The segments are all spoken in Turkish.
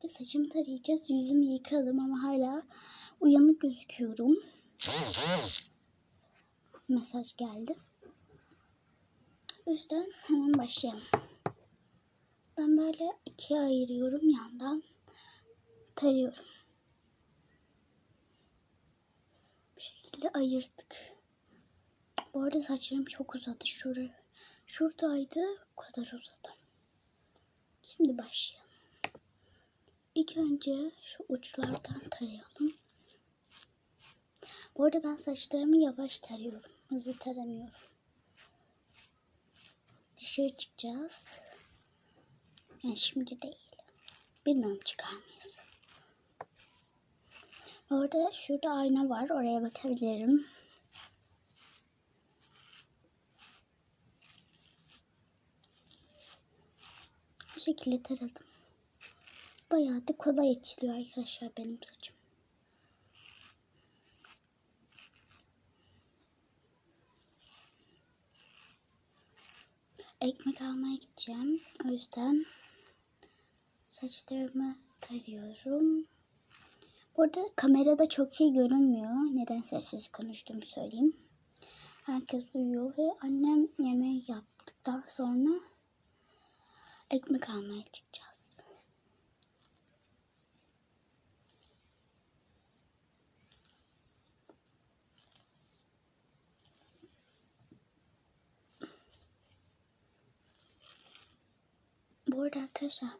birlikte saçımı tarayacağız. Yüzümü yıkadım ama hala uyanık gözüküyorum. Mesaj geldi. O yüzden hemen başlayalım. Ben böyle ikiye ayırıyorum yandan. Tarıyorum. Bu şekilde ayırdık. Bu arada saçlarım çok uzadı. Şuraya, şuradaydı. O kadar uzadı. Şimdi başlayalım. İlk önce şu uçlardan tarayalım. Bu arada ben saçlarımı yavaş tarıyorum. Hızlı taramıyorum. Dışarı çıkacağız. Yani şimdi değil. Bilmiyorum çıkar mıyız? Orada şurada ayna var. Oraya bakabilirim. Bu şekilde taradım. Bayağı da kolay açılıyor arkadaşlar benim saçım. Ekmek almaya gideceğim. O yüzden saçlarımı tarıyorum. Burada kamerada çok iyi görünmüyor. Neden sessiz konuştuğumu söyleyeyim. Herkes uyuyor ve annem yemeği yaptıktan sonra ekmek almaya çıkacağız. Arada arkadaşlar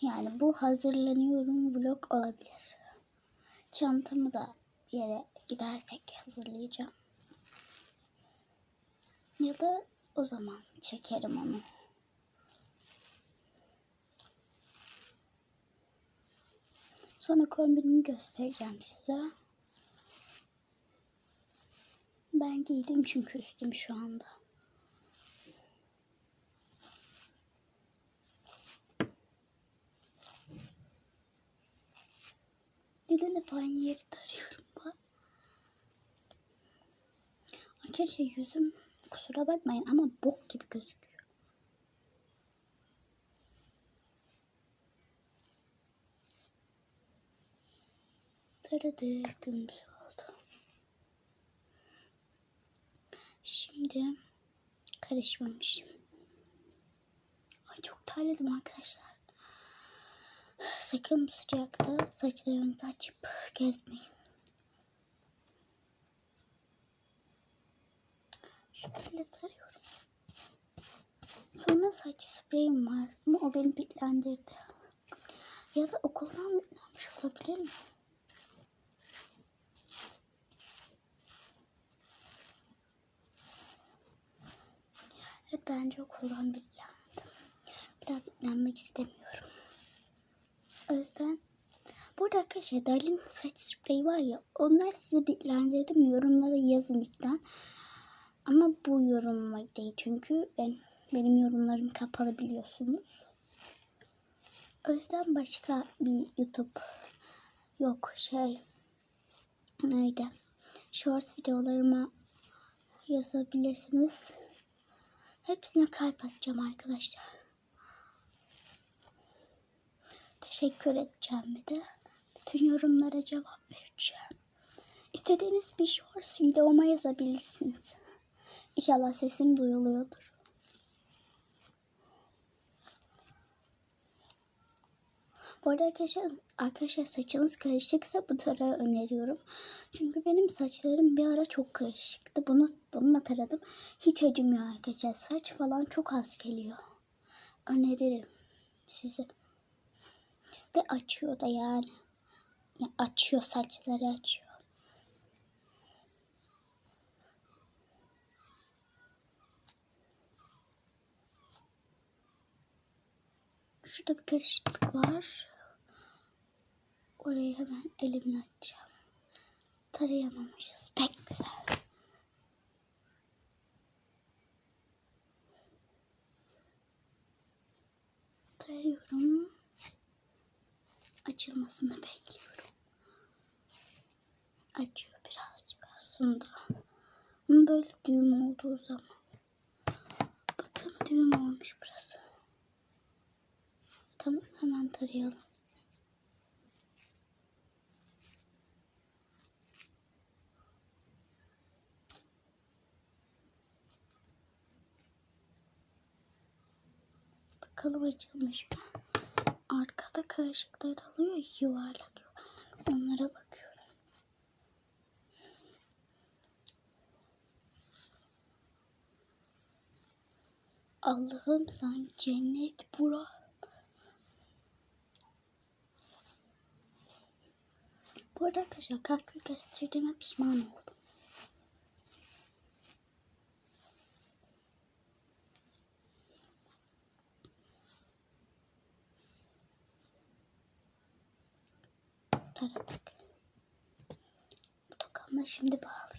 yani bu hazırlanıyorum vlog olabilir. Çantamı da bir yere gidersek hazırlayacağım. Ya da o zaman çekerim onu. Sonra kombinimi göstereceğim size. Ben giydim çünkü üstüm şu anda. Neden hep aynı yeri tarıyorum ben? Arkadaşlar yüzüm kusura bakmayın ama bok gibi gözüküyor. Taradık dümdüz oldu. Şimdi karışmamış. Ay çok terledim arkadaşlar. Sakın sıcakta saçlarınızı açıp gezmeyin. Şöyle tarıyorum. Sonra saç spreyim var ama o beni bitlendirdi. Ya da okuldan bitlenmiş olabilir mi? Evet bence okuldan bitlendim. Bir daha bitlenmek istemiyorum. O yüzden burada arkadaşlar Darlin saç spreyi var ya onlar sizi bitlendirdim yorumlara yazın lütfen. Ama bu yorum değil çünkü ben benim yorumlarım kapalı biliyorsunuz. O yüzden başka bir YouTube yok şey neydi? Shorts videolarıma yazabilirsiniz. Hepsine kalp atacağım arkadaşlar. Teşekkür edeceğim bir de. Bütün yorumlara cevap vereceğim. İstediğiniz bir shorts videoma yazabilirsiniz. İnşallah sesim duyuluyordur. Bu arada arkadaşlar, arkadaşlar saçınız karışıksa bu tarağı öneriyorum. Çünkü benim saçlarım bir ara çok karışıktı. Bunu bununla taradım. Hiç acımıyor arkadaşlar. Saç falan çok az geliyor. Öneririm size. Ve açıyor da yani. Ya açıyor saçları açıyor. Şurada bir karışıklık var. Orayı hemen elimle açacağım. Tarayamamışız. Pek güzel. açılmasını bekliyorum. Açıyor birazcık aslında. Böyle düğüm olduğu zaman. Bakın düğüm olmuş burası. Tamam hemen tarayalım. Bakalım açılmış mı? Arkada karışıklar alıyor yuvarlak yuvarlak. Onlara bakıyorum. Allah'ım sen cennet bura. Bu arada arkadaşlar kalkül gösterdiğime pişman oldum. Şimdi bağlayacağım.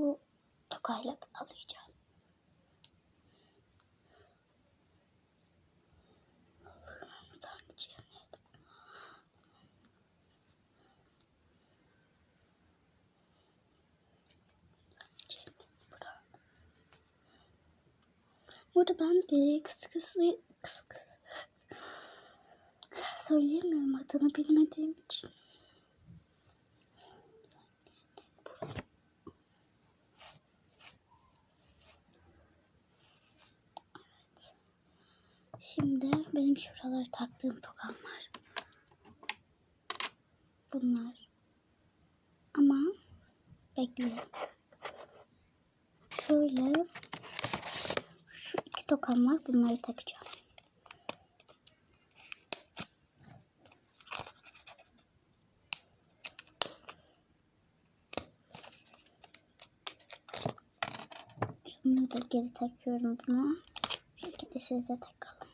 Bu tokayla bağlayacağım. Allah'ım sen cennet. Cennet bura. Burada ben e, kısa kısa kısa kısa söyleyemiyorum adını bilmediğim için. Evet. Şuralara taktığım tokam var. Bunlar. Ama bekleyin. Şöyle şu iki tokam var. Bunları takacağım. Şunları da geri takıyorum buna. Bu şekilde size takalım.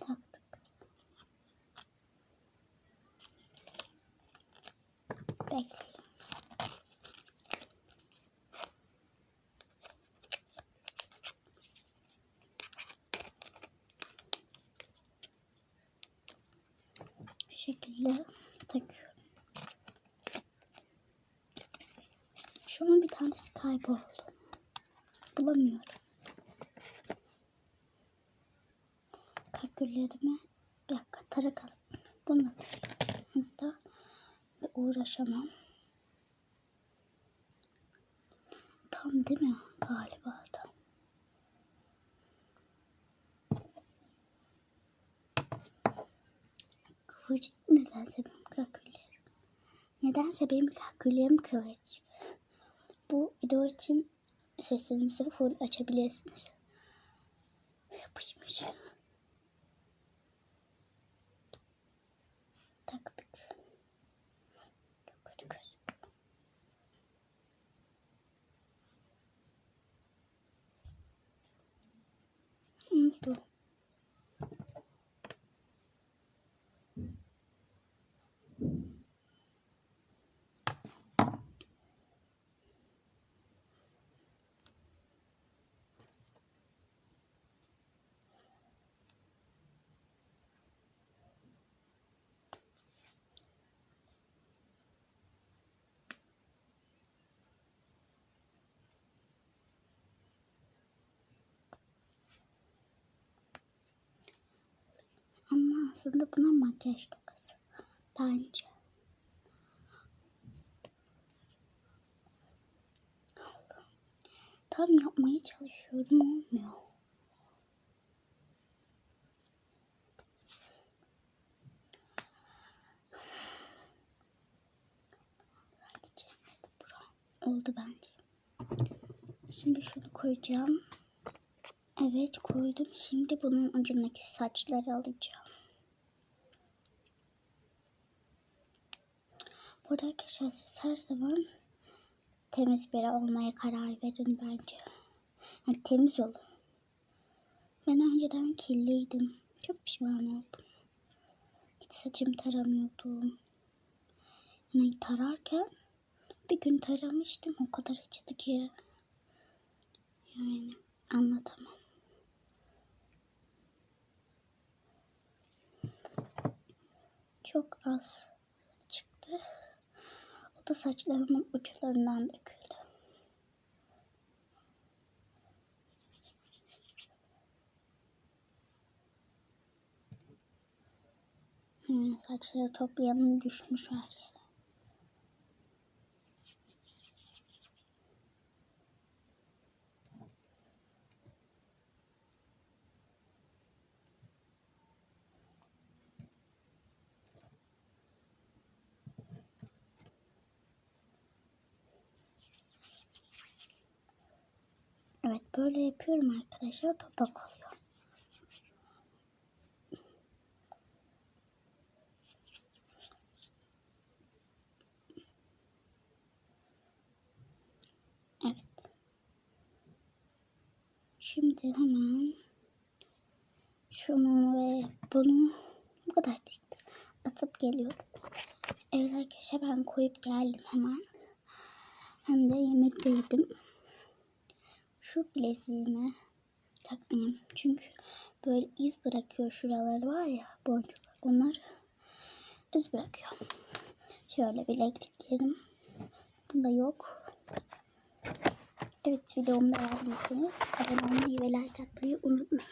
Taktık. Bekleyin. Bu şekilde takıyorum. Şunun bir tanesi kayboldu. Bulamıyorum. Kalküllerime bir dakika tarak alıp bunu hatta uğraşamam. Tam değil mi? Galiba tam. Kıvırcık nedense benim kalküllerim. Nedense benim kalküllerim kıvırcık. Bu video için sesinizi full açabilirsiniz. Yapışmış. Taktık. Çok aslında buna makyaj tokası. Bence. Tam yapmaya çalışıyorum olmuyor. Oldu bence. Şimdi şunu koyacağım. Evet koydum. Şimdi bunun ucundaki saçları alacağım. Burada arkadaşlar siz her zaman temiz biri olmaya karar verin bence. Yani temiz olun. Ben önceden kirliydim. Çok pişman oldum. Hiç saçımı taramıyordum. Yani tararken bir gün taramıştım. O kadar acıdı ki. Yani anlatamam. Çok az da saçlarımın uçlarından döküldü. Hmm, saçları toplayalım düşmüş her yere. Evet böyle yapıyorum arkadaşlar topak oluyor. Evet. Şimdi hemen şunu ve bunu bu kadar çıktı. Atıp geliyorum. Evet arkadaşlar ben koyup geldim hemen. Hem de yemek yedim. Şu bileziğimi takmayayım. Çünkü böyle iz bırakıyor şuraları var ya boncuk. Onlar iz bırakıyor. Şöyle bilekliklerim. Bunda yok. Evet videomu beğendiyseniz abone olmayı ve like atmayı unutmayın.